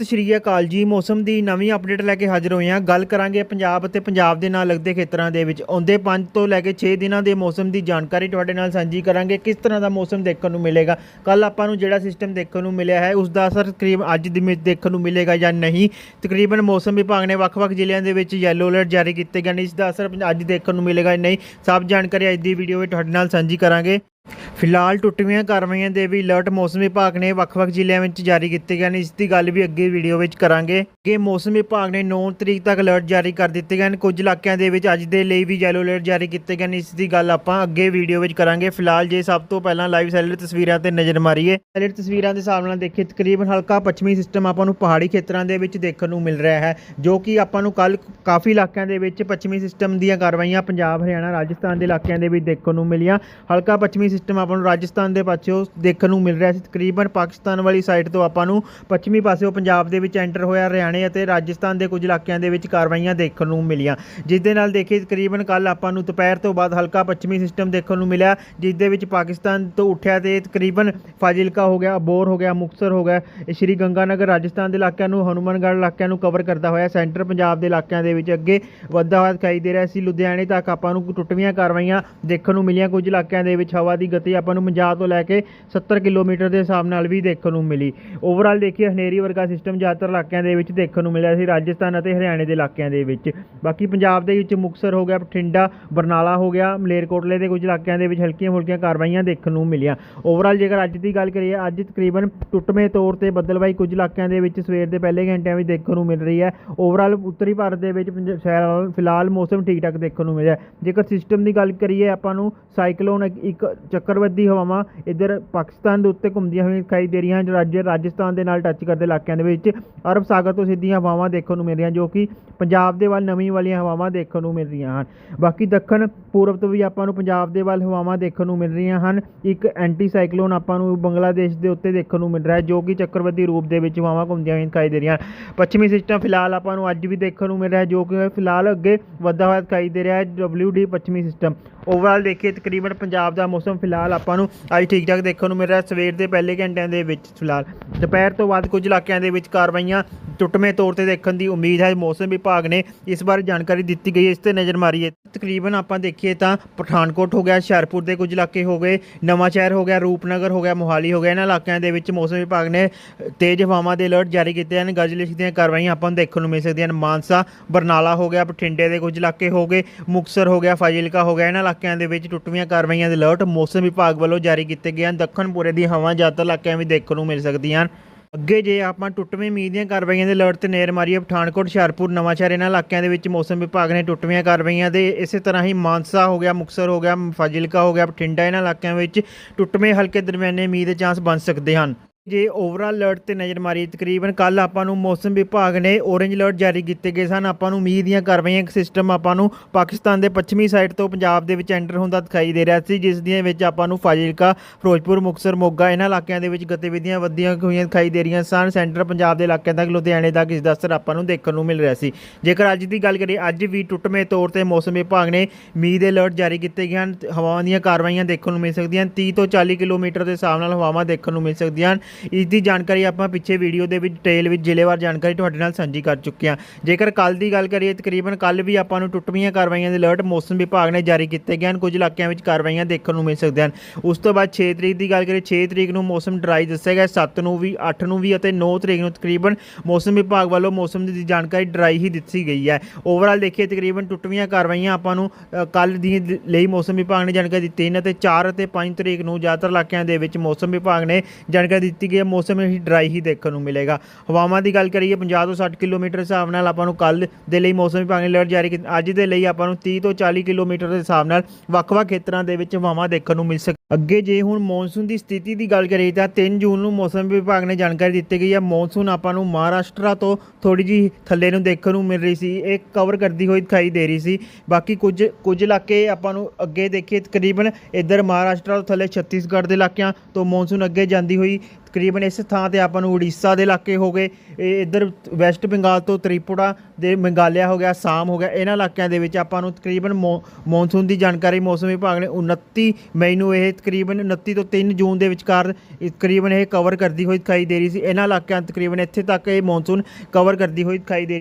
ਸਤਿ ਸ਼੍ਰੀ ਅਕਾਲ ਜੀ। ਮੌਸਮ ਦੀ ਨਵੀਂ ਅਪਡੇਟ ਲੈ ਕੇ ਹਾਜ਼ਰ ਹੋਏ ਹਾਂ। ਗੱਲ ਕਰਾਂਗੇ ਪੰਜਾਬ ਅਤੇ ਪੰਜਾਬ ਦੇ ਨਾਲ ਲੱਗਦੇ ਖੇਤਰਾਂ ਦੇ ਵਿੱਚ। ਆਉਂਦੇ 5 ਤੋਂ ਲੈ ਕੇ 6 ਦਿਨਾਂ ਦੇ ਮੌਸਮ ਦੀ ਜਾਣਕਾਰੀ ਤੁਹਾਡੇ ਨਾਲ ਸਾਂਝੀ ਕਰਾਂਗੇ। ਕਿਸ ਤਰ੍ਹਾਂ ਦਾ ਮੌਸਮ ਦੇਖਣ ਨੂੰ ਮਿਲੇਗਾ? ਕੱਲ ਆਪਾਂ ਨੂੰ ਜਿਹੜਾ ਸਿਸਟਮ ਦੇਖਣ ਨੂੰ ਮਿਲਿਆ ਹੈ ਉਸ ਦਾ ਅਸਰ ਤਕਰੀਬਨ ਅੱਜ ਦੇ ਵਿੱਚ ਦੇਖਣ ਨੂੰ ਮਿਲੇਗਾ ਜਾਂ ਨਹੀਂ? ਤਕਰੀਬਨ ਮੌਸਮ ਵਿਭਾਗ ਨੇ ਵੱਖ-ਵੱਖ ਜ਼ਿਲ੍ਹਿਆਂ ਦੇ ਵਿੱਚ ਯੈਲੋ ਅਲਰਟ ਜਾਰੀ ਕੀਤੇ ਗਏ ਨੇ। ਇਸ ਦਾ ਅਸਰ ਅੱਜ ਦੇਖਣ ਨੂੰ ਮਿਲੇਗਾ ਜਾਂ ਨਹੀਂ? ਸਭ ਜਾਣਕਾਰੀ ਅੱਜ ਦੀ ਵੀਡੀਓ ਵਿੱਚ ਤੁਹਾਡੇ ਨਾਲ ਸਾਂਝੀ ਕਰਾਂਗੇ। ਫਿਲਹਾਲ ਟੁੱਟਵੀਆਂ ਕਾਰਵਾਈਆਂ ਦੇ ਵੀ ਅਲਰਟ ਮੌਸਮ ਵਿਭਾਗ ਨੇ ਵੱਖ-ਵੱਖ ਜ਼ਿਲ੍ਹਿਆਂ ਵਿੱਚ ਜਾਰੀ ਕੀਤੇ ਗਏ ਨੇ। ਇਸ ਦੀ ਗੱਲ ਵੀ ਅੱਗੇ ਵੀਡੀਓ ਵਿੱਚ ਕਰਾਂਗੇ ਕਿ ਮੌਸਮ ਵਿਭਾਗ ਨੇ 9 ਤਰੀਕ ਤੱਕ ਅਲਰਟ ਜਾਰੀ ਕਰ ਦਿੱਤੇ ਗਏ ਨੇ। ਕੁਝ ਇਲਾਕਿਆਂ ਦੇ ਵਿੱਚ ਅੱਜ ਦੇ ਲਈ ਵੀ ਯੈਲੋ ਅਲਰਟ ਜਾਰੀ ਕੀਤੇ ਗਏ ਨੇ। ਇਸ ਦੀ ਗੱਲ ਆਪਾਂ ਅੱਗੇ ਵੀਡੀਓ ਵਿੱਚ ਕਰਾਂਗੇ। ਫਿਲਹਾਲ ਜੇ ਸਭ ਤੋਂ ਪਹਿਲਾਂ ਲਾਈਵ ਸੈਲਰ ਤਸਵੀਰਾਂ ਤੇ ਨਜ਼ਰ ਮਾਰੀਏ ਸੈਲਰ ਤਸਵੀਰਾਂ ਦੇ ਹਿਸਾਬ ਨਾਲ ਦੇਖੀਏ, ਤਕਰੀਬਨ ਹਲਕਾ ਪੱਛਮੀ ਸਿਸਟਮ ਆਪਾਂ ਨੂੰ ਪਹਾੜੀ ਖੇਤਰਾਂ ਦੇ ਵਿੱਚ ਦੇਖਣ ਨੂੰ ਮਿਲ ਰਿਹਾ ਹੈ, ਜੋ ਕਿ ਆਪਾਂ ਨੂੰ ਕੱਲ ਕਾਫੀ ਇਲਾਕਿਆਂ ਦੇ ਵਿੱਚ ਪੱਛਮੀ ਸਿਸਟਮ ਦੀਆਂ ਕਾਰਵਾਈਆਂ ਪੰਜਾਬ, ਹਰਿਆਣਾ, ਰਾਜਸਥਾਨ ਦੇ ਇਲਾਕਿਆਂ ਦੇ ਵਿੱਚ ਦੇਖਣ ਨੂੰ ਮਿਲੀਆਂ। ਹਲਕਾ ਪੱਛਮੀ ਸਿਸਟਮ ਆਪਾਂ ਨੂੰ ਰਾਜਸਥਾਨ ਦੇ ਪਾਸਿਓਂ ਦੇਖਣ ਨੂੰ ਮਿਲ ਰਿਹਾ ਸੀ। ਤਕਰੀਬਨ ਪਾਕਿਸਤਾਨ ਵਾਲੀ ਸਾਈਡ ਤੋਂ ਆਪਾਂ ਨੂੰ ਪੱਛਮੀ ਪਾਸਿਓਂ ਪੰਜਾਬ ਦੇ ਵਿੱਚ ਐਂਟਰ ਹੋਇਆ, ਹਰਿਆਣੇ ਅਤੇ ਰਾਜਸਥਾਨ ਦੇ ਕੁਝ ਇਲਾਕਿਆਂ ਦੇ ਵਿੱਚ ਕਾਰਵਾਈਆਂ ਦੇਖਣ ਨੂੰ ਮਿਲੀਆਂ। ਜਿਸ ਦੇ ਨਾਲ ਦੇਖੀਏ, ਤਕਰੀਬਨ ਕੱਲ ਆਪਾਂ ਨੂੰ ਦੁਪਹਿਰ ਤੋਂ ਬਾਅਦ ਹਲਕਾ ਪੱਛਮੀ ਸਿਸਟਮ ਦੇਖਣ ਨੂੰ ਮਿਲਿਆ, ਜਿਸ ਦੇ ਵਿੱਚ ਪਾਕਿਸਤਾਨ ਤੋਂ ਉੱਠਿਆ ਤੇ ਤਕਰੀਬਨ ਫਾਜ਼ਿਲਕਾ ਹੋ ਗਿਆ ਅਬੋਰ ਹੋ ਗਿਆ, ਮੁਕਤਸਰ ਹੋ ਗਿਆ ਇਹ ਸ਼੍ਰੀ ਗੰਗਾਨਗਰ ਰਾਜਸਥਾਨ ਦੇ ਇਲਾਕਿਆਂ ਨੂੰ, ਹਨੂਮਾਨਗੜ੍ਹ ਇਲਾਕਿਆਂ ਨੂੰ ਕਵਰ ਕਰਦਾ ਹੋਇਆ, ਸੈਂਟਰ ਪੰਜਾਬ ਦੇ ਇਲਾਕਿਆਂ ਦੇ ਵਿੱਚ ਅੱਗੇ ਵੱਧਦਾ ਹੋਇਆ ਦਿਖਾਈ ਦੇ ਰਿਹਾ ਸੀ। ਲੁਧਿਆਣੇ ਤੱਕ ਆਪਾਂ ਨੂੰ ਟੁੱਟਵੀਆਂ ਕਾਰਵਾਈਆਂ ਦੇਖਣ ਨੂੰ ਮਿਲੀਆਂ। ਕੁਝ ਇਲਾਕਿਆਂ ਦੇ ਵਿੱਚ ਹਵਾ ਦੀ ਗਤੀ ਆਪਾਂ ਨੂੰ 50 ਤੋਂ ਲੈ ਕੇ 70 ਕਿਲੋਮੀਟਰ ਦੇ ਹਿਸਾਬ ਨਾਲ ਵੀ ਦੇਖਣ ਨੂੰ ਮਿਲੀ। ਓਵਰਆਲ ਦੇਖੀਏ, ਹਨੇਰੀ ਵਰਗਾ ਸਿਸਟਮ ਜ਼ਿਆਦਾਤਰ ਇਲਾਕਿਆਂ ਦੇ ਵਿੱਚ ਦੇਖਣ ਨੂੰ ਮਿਲਿਆ ਸੀ, ਰਾਜਸਥਾਨ ਅਤੇ ਹਰਿਆਣੇ ਦੇ ਇਲਾਕਿਆਂ ਦੇ ਵਿੱਚ। ਬਾਕੀ ਪੰਜਾਬ ਦੇ ਵਿੱਚ ਮੁਕਤਸਰ ਹੋ ਗਿਆ, ਬਠਿੰਡਾ, ਬਰਨਾਲਾ ਹੋ ਗਿਆ, ਮਲੇਰਕੋਟਲੇ ਦੇ ਕੁਝ ਇਲਾਕਿਆਂ ਦੇ ਵਿੱਚ ਹਲਕੀਆਂ ਫੁਲਕੀਆਂ ਕਾਰਵਾਈਆਂ ਦੇਖਣ ਨੂੰ ਮਿਲੀਆਂ। ਓਵਰਆਲ ਜੇਕਰ ਅੱਜ ਦੀ ਗੱਲ ਕਰੀਏ, ਅੱਜ ਤਕਰੀਬਨ ਟੁੱਟਵੇਂ ਤੌਰ ਤੇ ਬੱਦਲਬਾਈ ਕੁਝ ਇਲਾਕਿਆਂ ਦੇ ਵਿੱਚ ਸਵੇਰ ਦੇ ਪਹਿਲੇ ਘੰਟਿਆਂ ਵਿੱਚ ਦੇਖਣ ਨੂੰ ਮਿਲ ਰਹੀ ਹੈ। ਓਵਰਆਲ ਉੱਤਰੀ ਭਾਰਤ ਦੇ ਵਿੱਚ ਪੰਜ- ਫਿਲਹਾਲ- ਮੌਸਮ ਠੀਕ ਠਾਕ ਦੇਖਣ ਨੂੰ ਮਿਲਿਆ। ਜੇਕਰ ਸਿਸਟਮ ਦੀ ਗੱਲ ਕਰੀਏ, ਆਪਾਂ ਨੂੰ ਸਾਈਕਲੋਨ ਇੱਕ- ਇੱਕ ਹਵਾਵਾਂ ਇੱਧਰ ਪਾਕਿਸਤਾਨ ਦੇ ਉੱਤੇ ਘੁੰਮਦੀਆਂ ਹੋਈਆਂ ਦਿਖਾਈ ਦੇ ਰਹੀਆਂ ਹਨ ਰਾਜ ਰਾਜਸਥਾਨ ਦੇ ਨਾਲ ਟੱਚ ਕਰਦੇ ਇਲਾਕਿਆਂ ਦੇ ਵਿੱਚ। ਅਰਬ ਸਾਗਰ ਤੋਂ ਸਿੱਧੀਆਂ ਹਵਾਵਾਂ ਦੇਖਣ ਨੂੰ ਮਿਲ ਰਹੀਆਂ ਜੋ ਕਿ ਪੰਜਾਬ ਦੇ ਵੱਲ, ਨਵੀਂ ਵਾਲੀਆਂ ਹਵਾਵਾਂ ਦੇਖਣ ਨੂੰ ਮਿਲ ਰਹੀਆਂ ਹਨ। ਬਾਕੀ ਦੱਖਣ ਪੂਰਬ ਤੋਂ ਵੀ ਆਪਾਂ ਨੂੰ ਪੰਜਾਬ ਦੇ ਵੱਲ ਹਵਾਵਾਂ ਦੇਖਣ ਨੂੰ ਮਿਲ ਰਹੀਆਂ ਹਨ। ਇੱਕ ਐਂਟੀ ਸਾਈਕਲੋਨ ਆਪਾਂ ਨੂੰ ਬੰਗਲਾਦੇਸ਼ ਦੇ ਉੱਤੇ ਦੇਖਣ ਨੂੰ ਮਿਲ ਰਿਹਾ ਹੈ, ਜੋ ਕਿ ਚੱਕਰਵਾਦੀ ਰੂਪ ਦੇ ਵਿੱਚ ਹਵਾਵਾਂ ਘੁੰਮਦੀਆਂ ਹੋਈਆਂ ਦਿਖਾਈ ਦੇ ਰਹੀਆਂ ਹਨ। ਪੱਛਮੀ ਸਿਸਟਮ ਫਿਲਹਾਲ ਆਪਾਂ ਨੂੰ ਅੱਜ ਵੀ ਦੇਖਣ ਨੂੰ ਮਿਲ ਰਿਹਾ ਜੋ ਕਿ ਫਿਲਹਾਲ ਅੱਗੇ ਵੱਧਦਾ ਹੋਇਆ ਦਿਖਾਈ ਦੇ ਰਿਹਾ ਹੈ WD ਪੱਛਮੀ ਸਿਸਟਮ। ਓਵਰਆਲ ਦੇਖੀਏ ਤਕਰੀਬਨ ਪੰਜਾਬ ਦਾ ਮੌਸਮ ਫਿਲਹਾਲ ਆਪਾਂ ਨੂੰ ਅੱਜ ਠੀਕ ਠਾਕ ਦੇਖਣ ਨੂੰ ਮਿਲ ਰਿਹਾ ਸਵੇਰ ਦੇ ਪਹਿਲੇ ਘੰਟਿਆਂ ਦੇ ਵਿੱਚ ਫਿਲਹਾਲ। ਦੁਪਹਿਰ ਤੋਂ ਬਾਅਦ ਕੁਝ ਇਲਾਕਿਆਂ ਦੇ ਵਿੱਚ ਕਾਰਵਾਈਆਂ ਟੁੱਟਵੇਂ ਤੌਰ ਤੇ ਦੇਖਣ ਦੀ ਉਮੀਦ ਹੈ। ਮੌਸਮ ਵਿਭਾਗ ਨੇ ਇਸ ਬਾਰੇ ਜਾਣਕਾਰੀ ਦਿੱਤੀ ਗਈ ਇਸ ਤੇ ਨਜ਼ਰ ਮਾਰੀਏ ਤਕਰੀਬਨ ਆਪਾਂ ਦੇਖੀਏ ਤਾਂ ਪਠਾਨਕੋਟ ਹੋ ਗਿਆ, ਹੁਸ਼ਿਆਰਪੁਰ ਦੇ ਕੁਝ ਇਲਾਕੇ ਹੋ ਗਏ ਨਵਾਂ ਸ਼ਹਿਰ ਹੋ ਗਿਆ, ਰੂਪਨਗਰ ਹੋ ਗਿਆ, ਮੋਹਾਲੀ ਹੋ ਗਿਆ। ਇਹਨਾਂ ਇਲਾਕਿਆਂ ਦੇ ਵਿੱਚ ਮੌਸਮ ਵਿਭਾਗ ਨੇ ਤੇਜ਼ ਹਵਾਵਾਂ ਦੇ ਅਲਰਟ ਜਾਰੀ ਕੀਤੇ ਹਨ। ਗਜਲਿਸ਼ ਦੀਆਂ ਕਾਰਵਾਈਆਂ ਆਪਾਂ ਨੂੰ ਦੇਖਣ ਨੂੰ ਮਿਲ ਸਕਦੀਆਂ ਹਨ। ਮਾਨਸਾ, ਬਰਨਾਲਾ ਹੋ ਗਿਆ, ਬਠਿੰਡੇ ਦੇ ਕੁਝ ਇਲਾਕੇ ਹੋ ਗਏ, ਮੁਕਤਸਰ ਹੋ ਗਿਆ, ਫਾਜ਼ਿਲਕਾ ਹੋ ਗਿਆ। ਇਹਨਾਂ ਇਲਾਕਿਆਂ ਦੇ ਵਿੱਚ ਟੁੱਟਵੀਆਂ ਕਾਰਵਾਈਆਂ ਦੇ ਅਲਰਟ ਮੌਸਮ ਵਿਭਾਗ ਵੱਲੋਂ ਜਾਰੀ ਕੀਤੇ ਗਏ ਹਨ। ਦੱਖਣ ਪੂਰੇ ਦੀਆਂ ਹਵਾ ਜ਼ਿਆਦਾਤਰ ਇਲਾਕਿਆਂ ਵਿੱਚ ਦੇਖਣ ਨੂੰ ਮਿਲ ਸਕਦੀਆਂ ਹਨ। ਅੱਗੇ ਜੇ ਆਪਾਂ ਟੁੱਟਵੇਂ ਮੀਂਹ ਦੀਆਂ ਕਾਰਵਾਈਆਂ ਦੇ ਅਲਰਟ ਤੇ ਨੇਰ ਮਾਰੀਏ, ਪਠਾਨਕੋਟ, ਹੁਸ਼ਿਆਰਪੁਰ, ਨਵਾਂਸ਼ਹਿਰ ਇਹਨਾਂ ਇਲਾਕਿਆਂ ਦੇ ਵਿੱਚ ਮੌਸਮ ਵਿਭਾਗ ਨੇ ਟੁੱਟਵੀਆਂ ਕਾਰਵਾਈਆਂ ਦੇ ਇਸੇ ਤਰ੍ਹਾਂ ਹੀ ਮਾਨਸਾ ਹੋ ਗਿਆ, ਮੁਕਤਸਰ ਹੋ ਗਿਆ, ਫਾਜ਼ਿਲਕਾ ਹੋ ਗਿਆ, ਬਠਿੰਡਾ ਇਹਨਾਂ ਇਲਾਕਿਆਂ ਵਿੱਚ ਟੁੱਟਵੇਂ ਹਲਕੇ ਦਰਮਿਆਨੇ ਮੀਂਹ ਦੇ ਚਾਂਸ ਬਣ ਸਕਦੇ ਹਨ। ਜੇ ਓਵਰਆਲ ਅਲਰਟ ਤੇ ਨਜ਼ਰ ਮਾਰੀ ਤਕਰੀਬਨ ਕੱਲ ਆਪਾਂ ਨੂੰ ਮੌਸਮ ਵਿਭਾਗ ਨੇ ਔਰੇਂਜ ਅਲਰਟ ਜਾਰੀ ਕੀਤੇ ਗਏ ਸਨ। ਆਪਾਂ ਨੂੰ ਮੀਂਹ ਦੀਆਂ ਕਾਰਵਾਈਆਂ ਇੱਕ ਸਿਸਟਮ ਆਪਾਂ ਨੂੰ ਪਾਕਿਸਤਾਨ ਦੇ ਪੱਛਮੀ ਸਾਈਡ ਤੋਂ ਪੰਜਾਬ ਦੇ ਵਿੱਚ ਐਂਟਰ ਹੁੰਦਾ ਦਿਖਾਈ ਦੇ ਰਿਹਾ ਸੀ, ਜਿਸ ਦੀਆਂ ਵਿੱਚ ਆਪਾਂ ਨੂੰ ਫਾਜ਼ਿਲਕਾ, ਫਿਰੋਜ਼ਪੁਰ, ਮੁਕਤਸਰ, ਮੋਗਾ ਇਹਨਾਂ ਇਲਾਕਿਆਂ ਦੇ ਵਿੱਚ ਗਤੀਵਿਧੀਆਂ ਵਧੀਆਂ ਹੋਈਆਂ ਦਿਖਾਈ ਦੇ ਰਹੀਆਂ ਸਨ। ਸੈਂਟਰ ਪੰਜਾਬ ਦੇ ਇਲਾਕਿਆਂ ਤੱਕ, ਲੁਧਿਆਣੇ ਤੱਕ ਇਸ ਦਾ ਅਸਰ ਆਪਾਂ ਨੂੰ ਦੇਖਣ ਨੂੰ ਮਿਲ ਰਿਹਾ ਸੀ। ਜੇਕਰ ਅੱਜ ਦੀ ਗੱਲ ਕਰੀਏ, ਅੱਜ ਵੀ ਟੁੱਟਵੇਂ ਤੌਰ ਤੇ ਮੌਸਮ ਵਿਭਾਗ ਨੇ ਮੀਂਹ ਦੇ ਅਲਰਟ ਜਾਰੀ ਕੀਤੇ ਗਏ ਹਨ। ਹਵਾਵਾਂ ਦੀਆਂ ਕਾਰਵਾਈਆਂ ਦੇਖਣ ਨੂੰ ਮਿਲ ਸਕਦੀਆਂ ਹਨ। 30 ਤੋਂ 40 ਕਿਲੋਮੀਟਰ ਦੇ ਹਿਸਾਬ ਨਾਲ ਹਵਾਵਾਂ ਦੇਖਣ ਨੂੰ ਮਿਲ ਸਕਦੀਆਂ ਹਨ। ਇਸ ਦੀ ਜਾਣਕਾਰੀ ਆਪਾਂ ਪਿੱਛੇ ਵੀਡੀਓ ਦੇ ਵਿੱਚ ਡਿਟੇਲ ਵਿੱਚ, ਜ਼ਿਲ੍ਹੇਵਾਰ ਜਾਣਕਾਰੀ ਤੁਹਾਡੇ ਨਾਲ ਸਾਂਝੀ ਕਰ ਚੁੱਕੇ ਹਾਂ। ਜੇਕਰ ਕੱਲ ਦੀ ਗੱਲ ਕਰੀਏ, ਤਕਰੀਬਨ ਕੱਲ ਵੀ ਆਪਾਂ ਨੂੰ ਟੁੱਟਵੀਆਂ ਕਾਰਵਾਈਆਂ ਦੇ ਅਲਰਟ ਮੌਸਮ ਵਿਭਾਗ ਨੇ ਜਾਰੀ ਕੀਤੇ ਗਏ ਹਨ। ਕੁਝ ਇਲਾਕਿਆਂ ਵਿੱਚ ਕਾਰਵਾਈਆਂ ਦੇਖਣ ਨੂੰ ਮਿਲ ਸਕਦੀਆਂ ਹਨ। ਉਸ ਤੋਂ ਬਾਅਦ 6 ਤਰੀਕ ਦੀ ਗੱਲ ਕਰੀਏ 6 ਤਰੀਕ ਨੂੰ ਮੌਸਮ ਡਰਾਈ ਦੱਸਿਆ ਗਿਆ 7 ਨੂੰ ਵੀ 8 ਨੂੰ ਵੀ ਅਤੇ 9 ਤਰੀਕ ਨੂੰ ਤਕਰੀਬਨ ਮੌਸਮ ਵਿਭਾਗ ਵੱਲੋਂ ਮੌਸਮ ਦੀ ਜਾਣਕਾਰੀ ਡਰਾਈ ਹੀ ਦਿੱਤੀ ਗਈ ਹੈ। ਓਵਰਆਲ ਦੇਖੀਏ, ਤਕਰੀਬਨ ਟੁੱਟਵੀਆਂ ਕਾਰਵਾਈਆਂ ਆਪਾਂ ਨੂੰ ਕੱਲ ਦੀ ਲਈ ਮੌਸਮ ਵਿਭਾਗ ਨੇ ਜਾਣਕਾਰੀ ਦਿੱਤੀ ਹੈ। ਅਤੇ 4 ਅਤੇ 5 ਤਰੀਕ ਨੂੰ ਜ਼ਿਆਦਾਤਰ ਇਲਾਕਿਆਂ ਦੇ ਵਿੱਚ ਮੌਸਮ ਵਿਭਾਗ ਨੇ ਜਾਣਕਾਰੀ ਕੀਤੀ ਗਈ ਹੈ, ਮੌਸਮ ਹੀ ਡਰਾਈ ਹੀ ਦੇਖਣ ਨੂੰ ਮਿਲੇਗਾ। ਹਵਾਵਾਂ ਦੀ ਗੱਲ ਕਰੀਏ 50 ਤੋਂ 60 ਕਿਲੋਮੀਟਰ ਹਿਸਾਬ ਨਾਲ ਆਪਾਂ ਨੂੰ ਕੱਲ ਦੇ ਲਈ ਮੌਸਮ ਵਿਭਾਗ ਨੇ ਅਲਰਟ ਜਾਰੀ ਕੀਤਾ। ਅੱਜ ਦੇ ਲਈ ਆਪਾਂ ਨੂੰ 30 ਤੋਂ 40 ਕਿਲੋਮੀਟਰ ਦੇ ਹਿਸਾਬ ਨਾਲ ਵੱਖ-ਵੱਖ ਖੇਤਰਾਂ ਦੇ ਵਿੱਚ ਹਵਾਵਾਂ ਦੇਖਣ ਨੂੰ ਮਿਲ ਸਕ ਅੱਗੇ ਜੇ ਹੁਣ ਮੌਨਸੂਨ ਦੀ ਸਥਿਤੀ ਦੀ ਗੱਲ ਕਰੀਏ ਤਾਂ 3 ਜੂਨ ਨੂੰ ਮੌਸਮ ਵਿਭਾਗ ਨੇ ਜਾਣਕਾਰੀ ਦਿੱਤੀ ਗਈ ਹੈ। ਮੌਨਸੂਨ ਆਪਾਂ ਨੂੰ ਮਹਾਰਾਸ਼ਟਰ ਤੋਂ ਥੋੜੀ ਜੀ ਥੱਲੇ ਨੂੰ ਦੇਖਣ ਨੂੰ ਮਿਲ ਰਹੀ ਸੀ। ਇਹ ਕਵਰ ਕਰਦੀ ਹੋਈ ਦਿਖਾਈ ਦੇ ਰਹੀ ਸੀ। ਬਾਕੀ ਕੁਝ ਕੁਝ ਇਲਾਕੇ ਆਪਾਂ ਨੂੰ ਅੱਗੇ ਦੇਖੀਏ, ਤਕਰੀਬਨ ਇੱਧਰ ਮਹਾਰਾਸ਼ਟਰ ਤੋਂ ਥੱਲੇ ਛੱਤੀਸਗੜ੍ਹ ਦੇ ਇਲਾਕਿਆਂ ਤੋਂ ਮੌਨਸੂਨ ਅੱਗੇ ਜਾਂਦੀ ਹੋਈ, ਤਕਰੀਬਨ ਇਸ ਥਾਂ ਤੇ ਆਪਾਂ ਨੂੰ ਉੜੀਸਾ ਦੇ ਇਲਾਕੇ ਹੋ ਗਏ। ਇਹ ਇੱਧਰ ਵੈਸਟ ਬੰਗਾਲ ਤੋਂ ਤ੍ਰਿਪੁਰਾ ਦੇ ਮੇਘਾਲਿਆ ਹੋ ਗਿਆ ਆਸਾਮ ਹੋ ਗਿਆ, ਇਹਨਾਂ ਇਲਾਕਿਆਂ ਦੇ ਵਿੱਚ ਆਪਾਂ ਨੂੰ ਤਕਰੀਬਨ ਮੌਨਸੂਨ ਦੀ ਜਾਣਕਾਰੀ ਮੌਸਮ ਵਿਭਾਗ ਨੇ 29 ਮਈ ਨੂੰ ਇਹ ਤਕਰੀਬਨ 29 ਤੋਂ 3 ਜੂਨ ਦੇ ਵਿਚਕਾਰ ਤਕਰੀਬਨ ਇਹ ਕਵਰ ਕਰਦੀ ਹੋਈ ਦਿਖਾਈ ਦੇ ਰਹੀ ਸੀ। ਇਹਨਾਂ ਇਲਾਕਿਆਂ ਤਕਰੀਬਨ ਇੱਥੇ ਤੱਕ ਇਹ ਮੌਨਸੂਨ ਕਵਰ ਕਰਦੀ ਹੋਈ ਦਿਖਾਈ ਦੇ